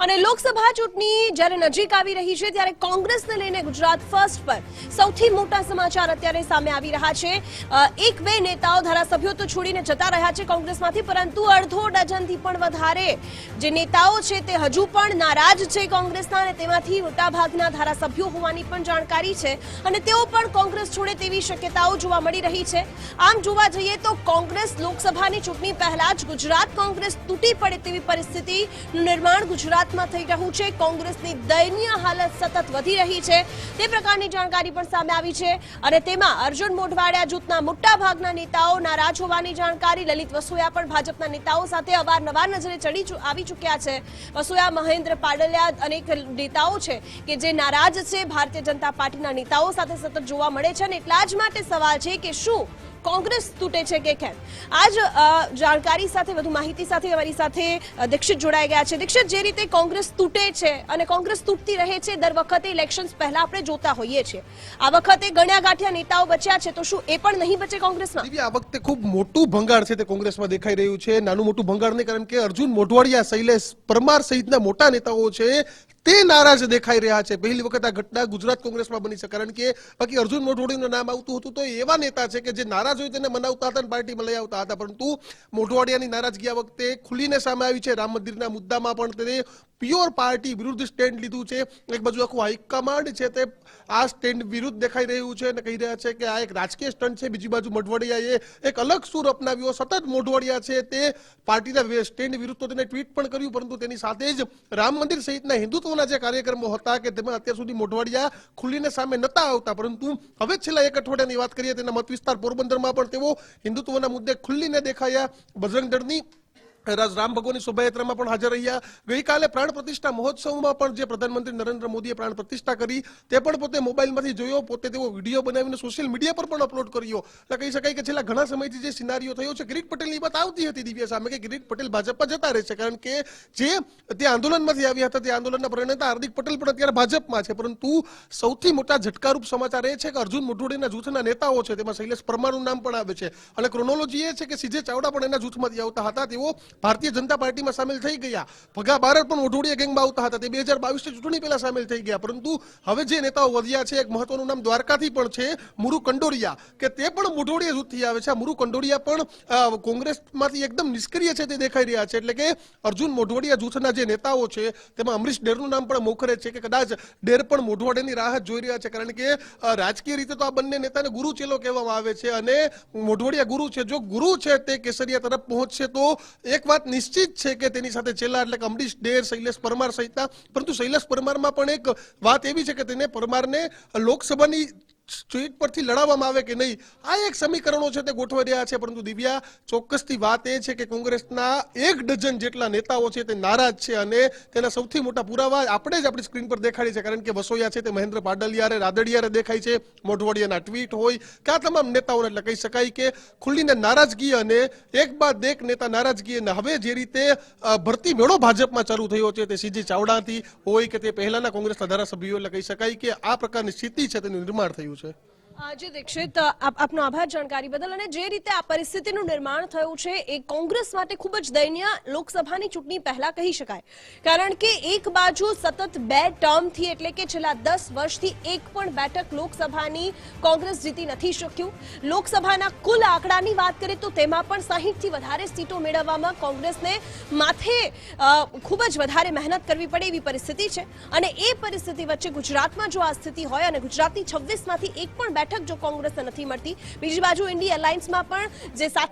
અને લોકસભા ચૂંટણી જ્યારે નજીક આવી રહી છે, ત્યારે કોંગ્રેસને લઈને ગુજરાત ફર્સ્ટ પર સૌથી મોટા સમાચાર અત્યારે સામે આવી રહ્યા છે. એક બે નેતાઓ ધારાસભ્યો તો છોડીને જતા રહ્યા છે કોંગ્રેસમાંથી, પરંતુ અડધો ડઝનથી પણ વધારે જે નેતાઓ છે તે હજુ પણ નારાજ છે કોંગ્રેસના અને તેમાંથી મોટાભાગના ધારાસભ્યો હોવાની પણ જાણકારી છે અને તેઓ પણ કોંગ્રેસ છોડે તેવી શક્યતાઓ જોવા મળી રહી છે. આમ જોવા જઈએ તો કોંગ્રેસ લોકસભાની ચૂંટણી પહેલા જ ગુજરાત કોંગ્રેસ તૂટી પડે તેવી પરિસ્થિતિનું નિર્માણ ગુજરાતમાં થઈ રહ્યું છે. કોંગ્રેસની દયનીય હાલત સતત વધી રહી છે. તે પ્રકારની જાણકારી પણ સામે આવી છે અને તેમાં અર્જુન મોઢવાડિયા જૂથના મોટા ભાગના નેતાઓ નારાજ હોવાની જાણકારી, લલિત વસોયા પણ ભાજપના નેતાઓ સાથે અવારનવાર નજરે ચડી આવી ચૂક્યા છે. વસોયા, મહેન્દ્ર પાડલિયા અનેક નેતાઓ છે કે જે નારાજ છે. ભારતીય જનતા પાર્ટીના નેતાઓ સાથે સતત જોવા મળે છે અને એટલા જ માટે સવાલ છે કે શું કોંગ્રેસ તૂટે છે કે કેમ? આજ જાણકારી સાથે, વધુ માહિતી સાથે, અમારી સાથે દીક્ષિત જોડાઈ ગયા છે. દીક્ષિત, જે રીતે કોંગ્રેસ તૂટે છે અને કોંગ્રેસ તૂટતી રહે છે, દર વખતે ઇલેક્શન્સ પહેલા આપણે જોતા હોઈએ છીએ. આ વખતે ગણ્યા ગાંઠિયા નેતાઓ બચ્યા છે, તો શું એ પણ નહીં બચે કોંગ્રેસમાં? આ વખતે ખૂબ મોટું ભંગાર છે તે કોંગ્રેસમાં દેખાઈ રહ્યું છે. નાનું મોટું ભંગાણ નહીં, કારણ કે અર્જુન મોઢવાડિયા, શૈલેષ પરમાર સહિતના મોટા નેતાઓ છે તે નારાજ દેખાઈ રહ્યા છે. પહેલી વખત આ ઘટના ગુજરાત કોંગ્રેસમાં બની છે. કારણ કે બાકી અર્જુન મોઢવાડીનું નામ આવતું હતું તો એવા નેતા છે કે જે નારાજ હોય તેને મનાવતા હતા અને પાર્ટીમાં લઈ આવતા હતા. પરંતુ મોઢવાડિયાની નારાજગી આ વખતે ખુલીને સામે આવી છે. રામ મંદિરના મુદ્દામાં પણ તેને પ્યોર પાર્ટી વિરુદ્ધ સ્ટેન્ડ લીધું છે. એક બાજુ આખું હાઈકમાન્ડ છે તે આ સ્ટેન્ડ વિરુદ્ધ દેખાઈ રહ્યું છે અને કહી રહ્યા છે કે આ એક રાજકીય સ્ટન્ટ છે. બીજી બાજુ મોઢવાડિયાએ એક અલગ સૂર અપનાવ્યો. સતત મોઢવાડિયા છે તે પાર્ટીના સ્ટેન્ડ વિરુદ્ધ તો તેને ટ્વીટ પણ કર્યું, પરંતુ તેની સાથે જ રામ મંદિર સહિતના હિન્દુત્વના જે કાર્યક્રમો હતા કે તેમાં અત્યાર સુધી મોઢવાડિયા ખુલીને સામે નતા આવતા, પરંતુ હવે છેલ્લા એક અઠવાડિયાની વાત કરીએ તેના મત વિસ્તાર પોરબંદરમાં પણ તેઓ હિન્દુત્વના મુદ્દે ખુલ્લીને દેખાયા. બજરંગ દળની રામ ભગવાનની શોભાયાત્રામાં પણ હાજર રહ્યા. ગઈકાલે પ્રાણ પ્રતિષ્ઠા મહોત્સવમાં પણ જે પ્રધાનમંત્રી નરેન્દ્ર મોદીએ પ્રાણ પ્રતિષ્ઠા કરી, તે પણ પોતે મોબાઈલમાંથી જોયો, પોતે તેઓ વીડિયો બનાવીને સોશિયલ મીડિયા પર પણ અપલોડ કર્યો. એટલે કહી શકાય કે છેલ્લા ઘણા સમયથી જે સિનારીઓ થયો છે કિરીટ પટેલની વાત આવતી હતી દિવ્યા સામે કે કિરીટ પટેલ ભાજપમાં જતા રહે છે, કારણ કે જે તે આંદોલનમાંથી આવ્યા હતા, તે આંદોલનના પ્રણેતા હાર્દિક પટેલ પણ અત્યારે ભાજપમાં છે. પરંતુ સૌથી મોટા ઝટકારૂપ સમાચાર એ છે કે અર્જુન મોઢોડીના જૂથના નેતાઓ છે, તેમાં શૈલેષ પરમારનું નામ પણ આવે છે. અને ક્રોનોલોજી એ છે કે સીજે ચાવડા પણ એના જૂથમાંથી આવતા હતા, તેઓ ભારતીય જનતા પાર્ટીમાં સામેલ થઈ ગયા. ભગા બારડ પણ મોઢોડિયા ગેંગમાં આવતા હતા. તે બે હજાર બાવીસની ચૂંટણી પહેલા સામેલ થઈ ગયા. પરંતુ હવે જે નેતાઓ વધ્યા છે, એક મહત્વનું નામ દ્વારકાથી પણ છે, મુરુ કંડોરિયા. કે તે પણ મોઢોડિયા જૂથથી આવે છે. મુરુ કંડોરિયા પણ કોંગ્રેસમાંથી એકદમ નિષ્ક્રિય છે તે દેખાઈ રહ્યા છે. એટલે કે અર્જુન મોઢવાડિયા જૂથના જે નેતાઓ છે, તેમાં અમરીશ ડેરનું નામ પણ મોખરે છે કે કદાચ ડેર પણ મોઢવાડિયાની રાહત જોઈ રહ્યા છે. કારણ કે રાજકીય રીતે તો આ બંને નેતાને ગુરુ ચેલો કહેવામાં આવે છે. અને મોઢવાડિયા ગુરુ છે. જો ગુરુ છે તે કેસરિયા તરફ પહોંચશે તો એક વાત નિશ્ચિત છે કે તેની સાથે છેલ્લા એટલે કે અમરીશ ડેર, શૈલેષ પરમાર સહિતના, પરંતુ શૈલેષ પરમારમાં પણ એક વાત એવી છે કે તેને પરમારને લોકસભાની સ્ટ્રીટ પરથી લડાવવામાં આવે કે નહીં? આ એક સમીકરણો છે તે ગોઠવાઈ રહ્યા છે, પરંતુ દિવ્યા, ચોક્કસથી વાત એ છે કે કોંગ્રેસના એક ડઝન જેટલા નેતાઓ છે તે નારાજ છે અને તેના સૌથી મોટા પુરાવા આપણે જ આપણી સ્ક્રીન પર દેખાડી છે, કારણ કે વસોયા છે તે મહેન્દ્ર પાડલિયારે, રાદડિયારે દેખાય છે, મોઢવાડિયાના ટ્વીટ હોય કે આ તમામ નેતાઓને એટલે કહી શકાય કે ખુલ્લીને નારાજગી અને એક બાદ એક નેતા નારાજગી અને હવે જે રીતે ભરતી મેળો ભાજપમાં ચાલુ થયો છે તે સીજી ચાવડાથી હોય કે તે પહેલાના કોંગ્રેસના ધારાસભ્યો એટલે કહી શકાય કે આ પ્રકારની સ્થિતિ છે તેનું નિર્માણ થયું છે. zazwyczaj. જી દીક્ષિત આપ- આપનો આભાર જાણકારી બદલ અને જે રીતે આ પરિસ્થિતિનું નિર્માણ થયું છે એ કોંગ્રેસ માટે ખૂબ જ દયનીય લોકસભાની ચૂંટણી પહેલા કહી શકાય. કારણ કે એક બાજુ સતત બે ટર્મથી એટલે કે છેલ્લા દસ વર્ષથી એક પણ બેઠક લોકસભાની કોંગ્રેસ જીતી નથી શક્યું. લોકસભાના કુલ આંકડાની વાત કરીએ તો તેમાં પણ સાહીઠથી વધારે સીટો મેળવવામાં કોંગ્રેસને માથે ખૂબ જ વધારે મહેનત કરવી પડે એવી પરિસ્થિતિ છે. અને એ પરિસ્થિતિ વચ્ચે ગુજરાતમાં જો આ સ્થિતિ હોય અને ગુજરાતની છવ્વીસમાંથી એક પણ બેઠક જો કોંગ્રેસને નથી મળતી. બીજી બાજુ ઇન્ડી એલાયન્સમાં પણ જે સાત